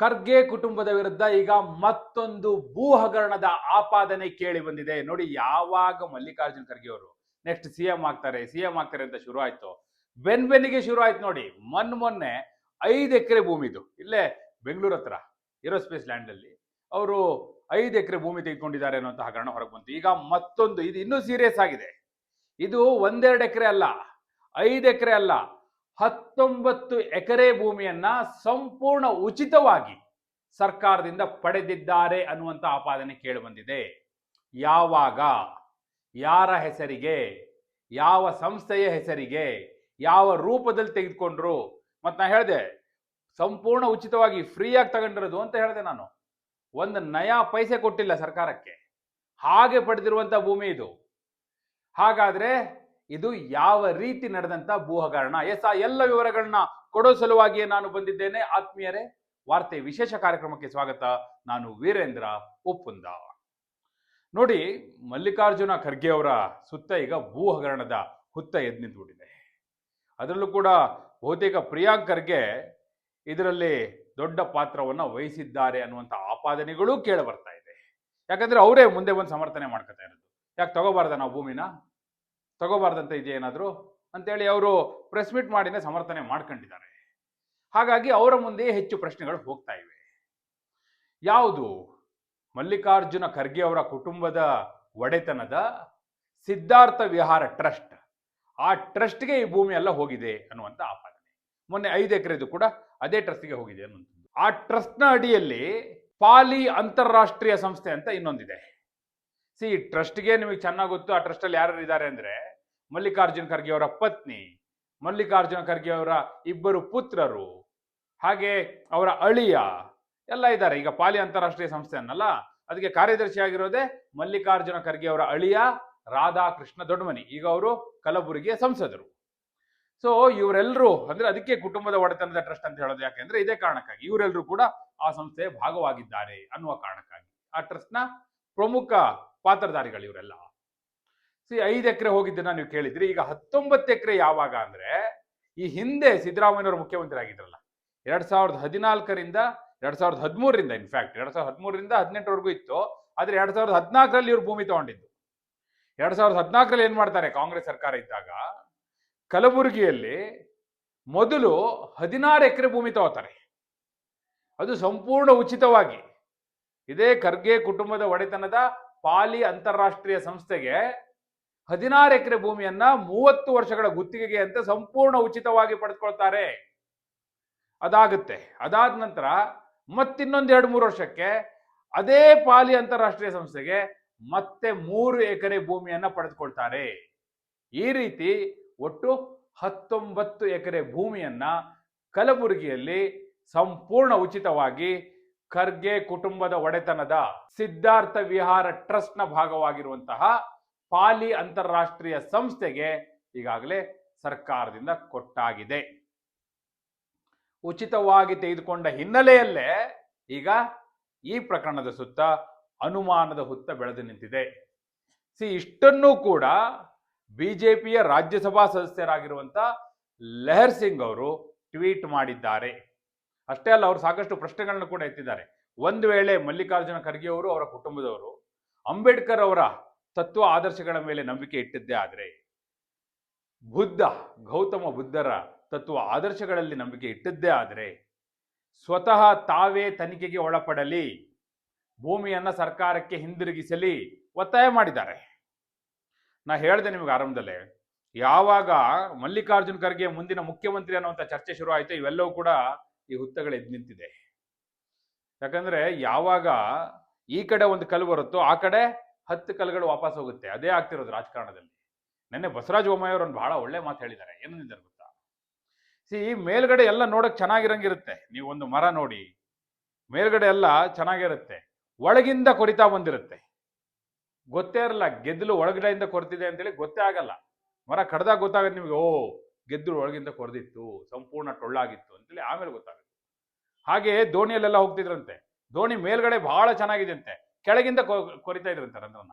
ಖರ್ಗೆ ಕುಟುಂಬದ ವಿರುದ್ಧ ಈಗ ಮತ್ತೊಂದು ಭೂ ಹಗರಣದ ಆಪಾದನೆ ಕೇಳಿ ಬಂದಿದೆ. ನೋಡಿ, ಯಾವಾಗ ಮಲ್ಲಿಕಾರ್ಜುನ್ ಖರ್ಗೆ ಅವರು ನೆಕ್ಸ್ಟ್ ಸಿ ಎಂ ಆಗ್ತಾರೆ ಸಿ ಎಂ ಆಗ್ತಾರೆ ಅಂತ ಶುರು ಆಯ್ತು. ಬೆನ್ ಬೆನ್ನಿಗೆ ಶುರು ಆಯ್ತು ನೋಡಿ, ಮೊನ್ನೆ ಮೊನ್ನೆ ಐದು ಎಕರೆ ಭೂಮಿದು ಇಲ್ಲೇ ಬೆಂಗಳೂರು ಹತ್ರ, ಏರೋಸ್ಪೇಸ್ ಲ್ಯಾಂಡ್ ಅಲ್ಲಿ ಅವರು ಐದು ಎಕರೆ ಭೂಮಿ ತೆಗೆದುಕೊಂಡಿದ್ದಾರೆ ಅನ್ನುವಂಥ ಹಗರಣ ಹೊರಗೆ ಬಂತು. ಈಗ ಮತ್ತೊಂದು, ಇದು ಇನ್ನೂ ಸೀರಿಯಸ್ ಆಗಿದೆ. ಇದು ಒಂದೆರಡು ಎಕರೆ ಅಲ್ಲ, ಐದು ಎಕರೆ ಅಲ್ಲ ಹತ್ತೊಂಬತ್ತು ಎಕರೆ ಭೂಮಿಯನ್ನ ಸಂಪೂರ್ಣ ಉಚಿತವಾಗಿ ಸರ್ಕಾರದಿಂದ ಪಡೆದಿದ್ದಾರೆ ಅನ್ನುವಂಥ ಆಪಾದನೆ ಕೇಳಿಬಂದಿದೆ ಯಾವಾಗ? ಯಾರ ಹೆಸರಿಗೆ? ಯಾವ ಸಂಸ್ಥೆಯ ಹೆಸರಿಗೆ? ಯಾವ ರೂಪದಲ್ಲಿ ತೆಗೆದುಕೊಂಡ್ರು? ಮತ್ತು ನಾ ಹೇಳಿದೆ, ಸಂಪೂರ್ಣ ಉಚಿತವಾಗಿ ಫ್ರೀಯಾಗಿ ತಗೊಂಡಿರೋದು ಅಂತ ಹೇಳಿದೆ ನಾನು. ಒಂದು ನಯಾ ಪೈಸೆ ಕೊಟ್ಟಿಲ್ಲ ಸರ್ಕಾರಕ್ಕೆ. ಹಾಗೆ ಪಡೆದಿರುವಂಥ ಭೂಮಿ ಇದು. ಹಾಗಾದ್ರೆ ಇದು ಯಾವ ರೀತಿ ನಡೆದಂತ ಭೂ ಹಗರಣ ಎಸ್ ಆ ಎಲ್ಲ ವಿವರಗಳನ್ನ ಕೊಡೋ ಸಲುವಾಗಿಯೇ ನಾನು ಬಂದಿದ್ದೇನೆ. ಆತ್ಮೀಯರೇ, ವಾರ್ತೆ ವಿಶೇಷ ಕಾರ್ಯಕ್ರಮಕ್ಕೆ ಸ್ವಾಗತ. ನಾನು ವೀರೇಂದ್ರ ಉಪ್ಪುಂದ ನೋಡಿ, ಮಲ್ಲಿಕಾರ್ಜುನ ಖರ್ಗೆ ಅವರ ಸುತ್ತ ಈಗ ಭೂ ಹಗರಣದ ಹುತ್ತ ನಿಂತುಬಿಟ್ಟಿದೆ ಅದರಲ್ಲೂ ಕೂಡ ಬಹುತೇಕ ಪ್ರಿಯಾಂಕ್ ಖರ್ಗೆ ಇದರಲ್ಲಿ ದೊಡ್ಡ ಪಾತ್ರವನ್ನು ವಹಿಸಿದ್ದಾರೆ ಅನ್ನುವಂಥ ಆಪಾದನೆಗಳು ಕೇಳಿ ಬರ್ತಾ ಇದೆ. ಯಾಕಂದ್ರೆ ಅವರೇ ಮುಂದೆ ಬಂದು ಸಮರ್ಥನೆ ಮಾಡ್ಕೊತಾ ಇರೋದು. ಯಾಕೆ ತಗೋಬಾರ್ದ ನಾವು ಭೂಮಿನ? ತಗೋಬಾರ್ದಂತ ಇದೆಯಾ ಏನಾದರೂ ಅಂತೇಳಿ ಅವರು ಪ್ರೆಸ್ ಮೀಟ್ ಮಾಡಿನೇ ಸಮರ್ಥನೆ ಮಾಡ್ಕೊಂಡಿದ್ದಾರೆ. ಹಾಗಾಗಿ ಅವರ ಮುಂದೆ ಹೆಚ್ಚು ಪ್ರಶ್ನೆಗಳು ಹೋಗ್ತಾ ಇವೆ. ಯಾವುದು? ಮಲ್ಲಿಕಾರ್ಜುನ ಖರ್ಗೆ ಅವರ ಕುಟುಂಬದ ಒಡೆತನದ ಸಿದ್ಧಾರ್ಥ ವಿಹಾರ ಟ್ರಸ್ಟ್. ಆ ಟ್ರಸ್ಟ್ಗೆ ಈ ಭೂಮಿ ಎಲ್ಲ ಹೋಗಿದೆ ಅನ್ನುವಂಥ ಆಪಾದನೆ ಮೊನ್ನೆ ಐದು ಎಕರೆದು ಕೂಡ ಅದೇ ಟ್ರಸ್ಟ್ಗೆ ಹೋಗಿದೆ ಅನ್ನುವಂಥದ್ದು. ಆ ಟ್ರಸ್ಟ್ನ ಅಡಿಯಲ್ಲಿ ಪಾಲಿ ಅಂತಾರಾಷ್ಟ್ರೀಯ ಸಂಸ್ಥೆ ಅಂತ ಇನ್ನೊಂದಿದೆ. ಸಿ ಟ್ರಸ್ಟ್ಗೆ ನಿಮಗೆ ಚೆನ್ನಾಗಿ ಗೊತ್ತು, ಆ ಟ್ರಸ್ಟ್ ಅಲ್ಲಿ ಯಾರು ಇದ್ದಾರೆ ಅಂದ್ರೆ ಮಲ್ಲಿಕಾರ್ಜುನ್ ಖರ್ಗೆ ಅವರ ಪತ್ನಿ, ಮಲ್ಲಿಕಾರ್ಜುನ ಖರ್ಗೆ ಅವರ ಇಬ್ಬರು ಪುತ್ರರು, ಹಾಗೆ ಅವರ ಅಳಿಯ ಎಲ್ಲ ಇದ್ದಾರೆ. ಈಗ ಪಾಲಿ ಅಂತಾರಾಷ್ಟ್ರೀಯ ಸಂಸ್ಥೆ ಅನ್ನಲ್ಲ ಅದಕ್ಕೆ ಕಾರ್ಯದರ್ಶಿ ಆಗಿರೋದೆ ಮಲ್ಲಿಕಾರ್ಜುನ ಖರ್ಗೆ ಅವರ ಅಳಿಯ ರಾಧಾಕೃಷ್ಣ ದೊಡ್ಡಮನಿ. ಈಗ ಅವರು ಕಲಬುರಗಿಯ ಸಂಸದರು. ಸೊ ಇವರೆಲ್ಲರೂ ಅಂದ್ರೆ ಅದಕ್ಕೆ ಕುಟುಂಬದ ಒಡೆತನದ ಟ್ರಸ್ಟ್ ಅಂತ ಹೇಳೋದು ಯಾಕೆಂದ್ರೆ ಇದೇ ಕಾರಣಕ್ಕಾಗಿ. ಇವರೆಲ್ಲರೂ ಕೂಡ ಆ ಸಂಸ್ಥೆಯ ಭಾಗವಾಗಿದ್ದಾರೆ ಅನ್ನುವ ಕಾರಣಕ್ಕಾಗಿ. ಆ ಟ್ರಸ್ಟ್ನ ಪ್ರಮುಖ ಪಾತ್ರಧಾರಿಗಳು ಇವರೆಲ್ಲ. ಸಿ, ಐದು ಎಕರೆ ಹೋಗಿದ್ದನ್ನ ನೀವು ಕೇಳಿದ್ರಿ. ಈಗ ಹತ್ತೊಂಬತ್ತು ಎಕರೆ ಯಾವಾಗ ಅಂದ್ರೆ, ಈ ಹಿಂದೆ ಸಿದ್ದರಾಮಯ್ಯವರು ಮುಖ್ಯಮಂತ್ರಿ ಆಗಿದ್ರಲ್ಲ ಎರಡ್ ಸಾವಿರದ ಹದಿನಾಲ್ಕರಿಂದ, ಎರಡ್ ಸಾವಿರದ ಹದಿಮೂರರಿಂದ ಇನ್ಫ್ಯಾಕ್ಟ್ ಎರಡ್ ಸಾವಿರದ ಹದಿಮೂರರಿಂದ ಹದಿನೆಂಟರವರೆಗೂ ಇತ್ತು, ಆದ್ರೆ ಎರಡ್ ಸಾವಿರದ ಹದಿನಾಲ್ಕರಲ್ಲಿ ಇವ್ರು ಭೂಮಿ ತಗೊಂಡಿದ್ದು. ಎರಡ್ ಸಾವಿರದ ಹದಿನಾಲ್ಕರಲ್ಲಿ ಏನ್ ಮಾಡ್ತಾರೆ ಕಾಂಗ್ರೆಸ್ ಸರ್ಕಾರ ಇದ್ದಾಗ, ಕಲಬುರಗಿಯಲ್ಲಿ ಮೊದಲು ಹದಿನಾರು ಎಕರೆ ಭೂಮಿ ತಗೋತಾರೆ. ಅದು ಸಂಪೂರ್ಣ ಉಚಿತವಾಗಿ. ಇದೇ ಖರ್ಗೆ ಕುಟುಂಬದ ಒಡೆತನದ ಪಾಲಿ ಅಂತಾರಾಷ್ಟ್ರೀಯ ಸಂಸ್ಥೆಗೆ ಹದಿನಾರು ಎಕರೆ ಭೂಮಿಯನ್ನ ಮೂವತ್ತು ವರ್ಷಗಳ ಗುತ್ತಿಗೆಗೆ ಅಂತ ಸಂಪೂರ್ಣ ಉಚಿತವಾಗಿ ಪಡೆದುಕೊಳ್ತಾರೆ. ಅದಾಗುತ್ತೆ. ಅದಾದ ನಂತರ ಮತ್ತಿನ್ನೊಂದು ಎರಡು ಮೂರು ವರ್ಷಕ್ಕೆ ಅದೇ ಪಾಲಿ ಅಂತಾರಾಷ್ಟ್ರೀಯ ಸಂಸ್ಥೆಗೆ ಮತ್ತೆ ಮೂರು ಎಕರೆ ಭೂಮಿಯನ್ನ ಪಡೆದುಕೊಳ್ತಾರೆ. ಈ ರೀತಿ ಒಟ್ಟು ಹತ್ತೊಂಬತ್ತು ಎಕರೆ ಭೂಮಿಯನ್ನ ಕಲಬುರಗಿಯಲ್ಲಿ ಸಂಪೂರ್ಣ ಉಚಿತವಾಗಿ ಖರ್ಗೆ ಕುಟುಂಬದ ಒಡೆತನದ ಸಿದ್ಧಾರ್ಥ ವಿಹಾರ ಟ್ರಸ್ಟ್ನ ಭಾಗವಾಗಿರುವಂತಹ ಪಾಲಿ ಅಂತಾರಾಷ್ಟ್ರೀಯ ಸಂಸ್ಥೆಗೆ ಈಗಾಗಲೇ ಸರ್ಕಾರದಿಂದ ಕೊಟ್ಟಾಗಿದೆ. ಉಚಿತವಾಗಿ ತೆಗೆದುಕೊಂಡ ಹಿನ್ನೆಲೆಯಲ್ಲೇ ಈಗ ಈ ಪ್ರಕರಣದ ಸುತ್ತ ಅನುಮಾನದ ಹುತ್ತ ಬೆಳೆದು ನಿಂತಿದೆ. ಸಿ, ಇಷ್ಟನ್ನೂ ಕೂಡ ಬಿಜೆಪಿಯ ರಾಜ್ಯಸಭಾ ಸದಸ್ಯರಾಗಿರುವಂತ ಲೆಹರ್ ಸಿಂಗ್ ಅವರು ಟ್ವೀಟ್ ಮಾಡಿದ್ದಾರೆ. ಅಷ್ಟೇ ಅಲ್ಲ, ಅವರು ಸಾಕಷ್ಟು ಪ್ರಶ್ನೆಗಳನ್ನು ಕೂಡ ಎತ್ತಿದ್ದಾರೆ. ಒಂದು ವೇಳೆ ಮಲ್ಲಿಕಾರ್ಜುನ ಖರ್ಗೆ ಅವರು ಅವರ ಕುಟುಂಬದವರು, ಅಂಬೇಡ್ಕರ್ ಅವರ ತತ್ವ ಆದರ್ಶಗಳ ಮೇಲೆ ನಂಬಿಕೆ ಇಟ್ಟಿದ್ದೇ ಆದರೆ ಬುದ್ಧ, ಗೌತಮ ಬುದ್ಧರ ತತ್ವ ಆದರ್ಶಗಳಲ್ಲಿ ನಂಬಿಕೆ ಇಟ್ಟಿದ್ದೇ ಆದರೆ ಸ್ವತಃ ತಾವೇ ತನಿಖೆಗೆ ಒಳಪಡಲಿ, ಭೂಮಿಯನ್ನು ಸರ್ಕಾರಕ್ಕೆ ಹಿಂದಿರುಗಿಸಲಿ ಒತ್ತಾಯ ಮಾಡಿದ್ದಾರೆ. ನಾ ಹೇಳಿದೆ ನಿಮಗೆ ಆರಂಭದಲ್ಲೇ, ಯಾವಾಗ ಮಲ್ಲಿಕಾರ್ಜುನ್ ಖರ್ಗೆ ಮುಂದಿನ ಮುಖ್ಯಮಂತ್ರಿ ಅನ್ನುವಂಥ ಚರ್ಚೆ ಶುರು ಆಯಿತು ಇವೆಲ್ಲವೂ ಕೂಡ ಈ ಹುತ್ತಗಳು ಎದ್ದು ನಿಂತಿದೆ. ಯಾಕಂದ್ರೆ ಯಾವಾಗ ಈ ಕಡೆ ಒಂದು ಕಲ್ಲು ಬರುತ್ತೋ ಆ ಕಡೆ ಹತ್ತು ಕಲ್ಗಳು ವಾಪಸ್ ಹೋಗುತ್ತೆ. ಅದೇ ಆಗ್ತಿರೋದು ರಾಜಕಾರಣದಲ್ಲಿ. ನೆನ್ನೆ ಬಸವರಾಜ ಒಂದು ಬಹಳ ಒಳ್ಳೆ ಮಾತು ಹೇಳಿದ್ದಾರೆ. ಏನಂದಿದ್ದಾರೆ ಗೊತ್ತಾ? ಸಿ ಮೇಲ್ಗಡೆ ಎಲ್ಲ ನೋಡಕ್ ಚೆನ್ನಾಗಿರಂಗಿರುತ್ತೆ. ನೀವು ಒಂದು ಮರ ನೋಡಿ. ಮೇಲ್ಗಡೆ ಎಲ್ಲ ಚೆನ್ನಾಗಿರುತ್ತೆ. ಒಳಗಿಂದ ಕೊರಿತಾ ಬಂದಿರುತ್ತೆ. ಗೊತ್ತೇ ಇರಲ್ಲ, ಗೆದ್ದಲು ಒಳಗಡೆಯಿಂದ ಕೊರತಿದೆ ಅಂತೇಳಿ ಗೊತ್ತೇ ಆಗಲ್ಲ. ಮರ ಕಡ್ದಾಗ ಗೊತ್ತಾಗುತ್ತೆ ನಿಮಗೆ, ಓ, ಗೆದ್ದಲು ಒಳಗಿಂದ ಕೊರೆದಿತ್ತು, ಸಂಪೂರ್ಣ ಟೊಳ್ಳಾಗಿತ್ತು ಅಂತೇಳಿ ಆಮೇಲೆ ಗೊತ್ತಾಗುತ್ತೆ. ಹಾಗೆ ದೋಣಿಯಲ್ಲೆಲ್ಲ ಹೋಗ್ತಿದ್ರಂತೆ. ದೋಣಿ ಮೇಲ್ಗಡೆ ಬಹಳ ಚೆನ್ನಾಗಿದೆ ಅಂತೆ ಕೆಳಗಿಂದ ಕೊರಿತಾ ಇದ್ರಂತೆ ರಂಧ್ರನ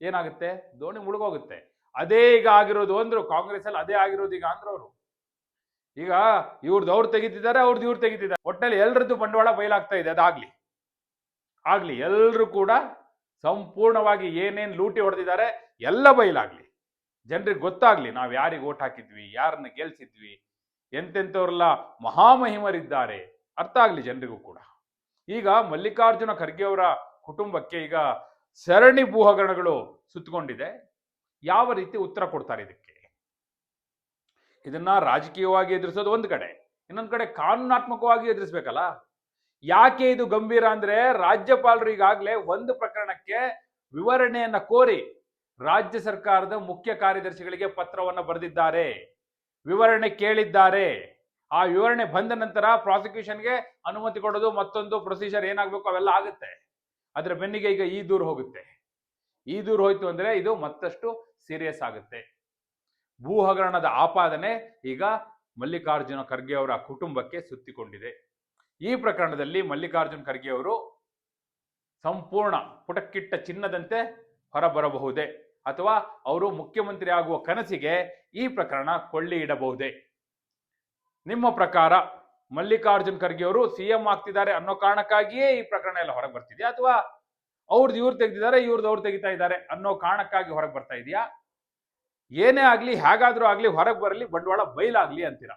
ಏನಾಗುತ್ತೆ? ದೋಣಿ ಮುಳುಗೋಗುತ್ತೆ. ಅದೇ ಈಗ ಆಗಿರೋದು ಅಂದ್ರು ಕಾಂಗ್ರೆಸ್ ಅಲ್ಲಿ ಅದೇ ಆಗಿರೋದು ಈಗ ಅಂದ್ರು ಅವರು ಈಗ ಇವ್ರದ್ದು ಅವ್ರು ತೆಗಿತಿದ್ದಾರೆ ಅವ್ರದ್ದು ಇವ್ರು ತೆಗಿತಿದ್ದಾರೆ. ಒಟ್ಟಲ್ಲಿ ಎಲ್ರದ್ದು ಬಂಡವಾಳ ಬಯಲಾಗ್ತಾ ಇದೆ, ಅದಾಗ್ಲಿ. ಆಗ್ಲಿ ಎಲ್ಲರೂ ಕೂಡ ಸಂಪೂರ್ಣವಾಗಿ ಏನೇನು ಲೂಟಿ ಹೊಡೆದಿದ್ದಾರೆ, ಎಲ್ಲ ಬಯಲಾಗ್ಲಿ. ಜನರಿಗೆ ಗೊತ್ತಾಗ್ಲಿ, ನಾವು ಯಾರಿಗೆ ಓಟ್ ಹಾಕಿದ್ವಿ ಯಾರನ್ನ ಗೆಲ್ಸಿದ್ವಿ, ಎಂತೆಂಥವ್ರೆಲ್ಲ ಮಹಾಮಹಿಮರಿದ್ದಾರೆ. ಅರ್ಥ ಆಗ್ಲಿ ಜನರಿಗೂ ಕೂಡ. ಈಗ ಮಲ್ಲಿಕಾರ್ಜುನ ಖರ್ಗೆ ಅವರ ಕುಟುಂಬಕ್ಕೆ ಈಗ ಸರಣಿ ಭೂಹಗರಣಗಳು ಸುತ್ತಕೊಂಡಿದೆ. ಯಾವ ರೀತಿ ಉತ್ತರ ಕೊಡ್ತಾರೆ ಇದಕ್ಕೆ? ಇದನ್ನ ರಾಜಕೀಯವಾಗಿ ಎದುರಿಸೋದು ಒಂದು ಕಡೆ, ಇನ್ನೊಂದು ಕಡೆ ಕಾನೂನಾತ್ಮಕವಾಗಿ ಎದುರಿಸ್ಬೇಕಲ್ಲ? ಯಾಕೆ ಇದು ಗಂಭೀರ ಅಂದ್ರೆ ರಾಜ್ಯಪಾಲರು ಈಗಾಗಲೇ ಒಂದು ಪ್ರಕರಣಕ್ಕೆ ವಿವರಣೆಯನ್ನ ಕೋರಿ ರಾಜ್ಯ ಸರ್ಕಾರದ ಮುಖ್ಯ ಕಾರ್ಯದರ್ಶಿಗಳಿಗೆ ಪತ್ರವನ್ನ ಬರೆದಿದ್ದಾರೆ. ವಿವರಣೆ ಕೇಳಿದ್ದಾರೆ. ಆ ವಿವರಣೆ ಬಂದ ನಂತರ ಪ್ರಾಸಿಕ್ಯೂಷನ್ಗೆ ಅನುಮತಿ ಕೊಡೋದು ಮತ್ತೊಂದು ಪ್ರೊಸೀಜರ್ ಏನಾಗಬೇಕು ಅವೆಲ್ಲ ಆಗುತ್ತೆ. ಅದರ ಬೆನ್ನಿಗೆ ಈಗ ಈ ದೂರ ಹೋಗುತ್ತೆ. ಈ ದೂರ ಹೋಯ್ತು ಅಂದ್ರೆ ಇದು ಮತ್ತಷ್ಟು ಸೀರಿಯಸ್ ಆಗುತ್ತೆ. ಭೂ ಹಗರಣದ ಆಪಾದನೆ ಈಗ ಮಲ್ಲಿಕಾರ್ಜುನ ಖರ್ಗೆ ಅವರ ಕುಟುಂಬಕ್ಕೆ ಸುತ್ತಿಕೊಂಡಿದೆ. ಈ ಪ್ರಕರಣದಲ್ಲಿ ಮಲ್ಲಿಕಾರ್ಜುನ ಖರ್ಗೆ ಅವರು ಸಂಪೂರ್ಣ ಪುಟಕ್ಕಿಟ್ಟ ಚಿನ್ನದಂತೆ ಹೊರಬರಬಹುದೇ? ಅಥವಾ ಅವರು ಮುಖ್ಯಮಂತ್ರಿ ಆಗುವ ಕನಸಿಗೆ ಈ ಪ್ರಕರಣ ಕೊಳ್ಳಿ ಇಡಬಹುದೇ? ನಿಮ್ಮ ಪ್ರಕಾರ? ಮಲ್ಲಿಕಾರ್ಜುನ್ ಖರ್ಗೆ ಅವರು ಸಿಎಂ ಆಗ್ತಿದ್ದಾರೆ ಅನ್ನೋ ಕಾರಣಕ್ಕಾಗಿಯೇ ಈ ಪ್ರಕರಣ ಎಲ್ಲ ಹೊರಗೆ ಬರ್ತಿದ್ಯಾ ಅಥವಾ ಅವ್ರದ್ದು ಇವ್ರು ತೆಗೆದಿದ್ದಾರೆ ಇವ್ರದ್ದು ಅವ್ರು ತೆಗಿತಾ ಇದ್ದಾರೆ ಅನ್ನೋ ಕಾರಣಕ್ಕಾಗಿ ಹೊರಗೆ ಬರ್ತಾ ಇದೆಯಾ? ಏನೇ ಆಗಲಿ, ಹೇಗಾದ್ರೂ ಆಗ್ಲಿ ಹೊರಗೆ ಬರಲಿ, ಬಂಡವಾಳ ಬಯಲಾಗ್ಲಿ ಅಂತೀರ?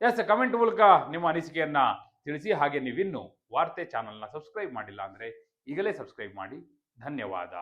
ಎಸ್, ಕಮೆಂಟ್ ಮೂಲಕ ನಿಮ್ಮ ಅನಿಸಿಕೆಯನ್ನ ತಿಳಿಸಿ, ಹಾಗೆ ನೀವಿನ್ನು ವಾರ್ತೆ ಚಾನಲ್ನ ಸಬ್ಸ್ಕ್ರೈಬ್ ಮಾಡಿಲ್ಲ ಅಂದ್ರೆ ಈಗಲೇ ಸಬ್ಸ್ಕ್ರೈಬ್ ಮಾಡಿ. ಧನ್ಯವಾದ.